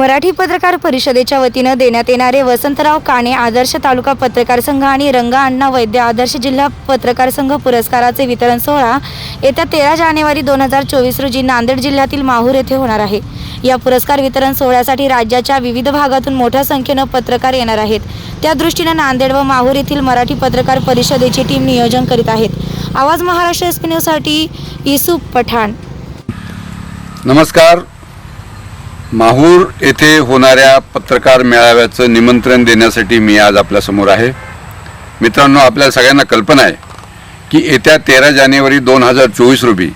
मराठी पत्रकार परिषदेच्या वतीनं देण्यात येणारे वसंतराव काणे आदर्श तालुका पत्रकार संघ आणि रंगा अण्णा वैद्य आदर्श जिल्हा पत्रकार संघ पुरस्काराचे वितरण सोहळा येत्या तेरा जानेवारी दोन हजार चोवीस रोजी नांदेड जिल्ह्यातील माहूर येथे होणार आहे. या पुरस्कार वितरण सोहळ्यासाठी राज्याच्या विविध भागातून मोठ्या संख्येनं पत्रकार येणार आहेत. त्या दृष्टीनं नांदेड व माहूर येथील मराठी पत्रकार परिषदेची टीम नियोजन करीत आहेत. आवाज महाराष्ट्र एस पी न्यूजसाठी पठाण. नमस्कार. माहूर येथे होणाऱ्या पत्रकार मेळाव्याचं निमंत्रण देण्यासाठी मी आज आपल्यासमोर आहे. मित्रांनो आपल्या सगळ्यांना कल्पना आहे की येत्या तेरा जानेवारी दोन हजार चोवीस रोजी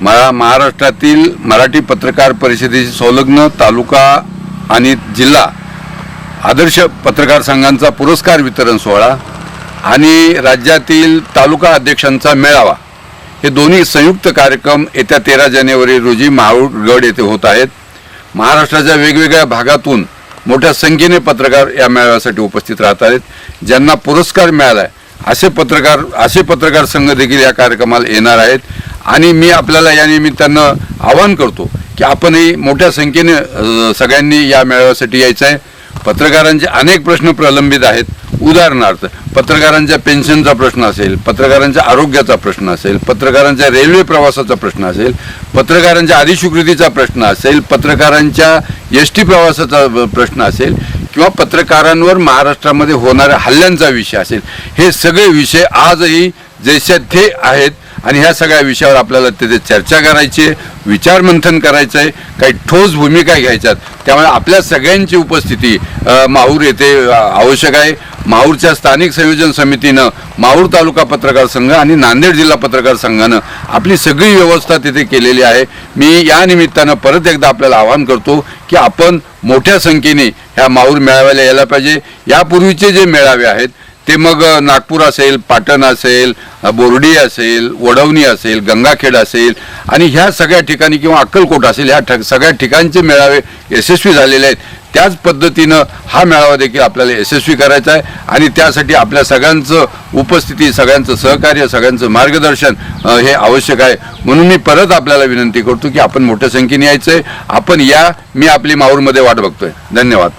मला महाराष्ट्रातील मराठी पत्रकार परिषदेशी संलग्न तालुका आणि जिल्हा आदर्श पत्रकार संघांचा पुरस्कार वितरण सोहळा आणि राज्यातील तालुका अध्यक्षांचा मेळावा हे दोन्ही संयुक्त कार्यक्रम येत्या तेरा जानेवारी रोजी माहूरगड येथे होत आहेत. महाराष्ट्राच्या वेगवेगळ्या भागातून मोठ्या संख्येने पत्रकार या मेळाव्यासाठी उपस्थित राहत आहेत. ज्यांना पुरस्कार मिळाला आहे असे पत्रकार असे पत्रकार संघ देखील या कार्यक्रमाला येणार आहेत. आणि मी आपल्याला या निमित्तानं आवाहन करतो की आपणही मोठ्या संख्येने सगळ्यांनी या मेळाव्यासाठी यायचं आहे पत्रकारांचे अनेक प्रश्न प्रलंबित आहेत. उदाहरणार्थ पत्रकारांच्या पेन्शनचा प्रश्न असेल पत्रकारांच्या आरोग्याचा प्रश्न असेल पत्रकारांच्या रेल्वे प्रवासाचा प्रश्न असेल पत्रकारांच्या अधिस्वीकृतीचा प्रश्न असेल पत्रकारांच्या एस टी प्रवासाचा प्रश्न असेल किंवा पत्रकारांवर महाराष्ट्रामध्ये होणाऱ्या हल्ल्यांचा विषय असेल. हे सगळे विषय आजही जैसे थे आहेत. आणि ह्या सगळ्या विषयावर आपल्याला तिथे चर्चा करायची आहे विचारमंथन करायचं आहे काही ठोस भूमिका घ्यायच्यात त्यामुळे आपल्या सगळ्यांची उपस्थिती माहूर येथे आवश्यक आहे. माहूरच्या स्थानिक संयोजन समितीनं माहूर तालुका पत्रकार संघ आणि नांदेड जिल्हा पत्रकार संघानं आपली सगळी व्यवस्था तिथे केलेली आहे. मी या निमित्तानं परत एकदा आपल्याला आवाहन करतो की आपण मोठ्या संख्येने ह्या माहूर मेळाव्याला यायला पाहिजे. यापूर्वीचे जे मेळावे आहेत ते मग नागपूर असेल पाटण असेल बोर्डी असेल वडवणी असेल गंगाखेड असेल आणि ह्या सगळ्या ठिकाणी किंवा अक्कलकोट असेल ह्या सगळ्या ठिकाणचे मेळावे यशस्वी झालेले आहेत. त्याच पद्धतीनं हा मेळावा देखील आपल्याला यशस्वी करायचा आहे आणि त्यासाठी आपल्या सगळ्यांचं उपस्थिती सगळ्यांचं सहकार्य सगळ्यांचं मार्गदर्शन हे आवश्यक आहे. म्हणून मी परत आपल्याला विनंती करतो की आपण मोठ्या संख्येने यायचं आहे आपण या मी आपली माहूरमध्ये वाट बघतोय. धन्यवाद.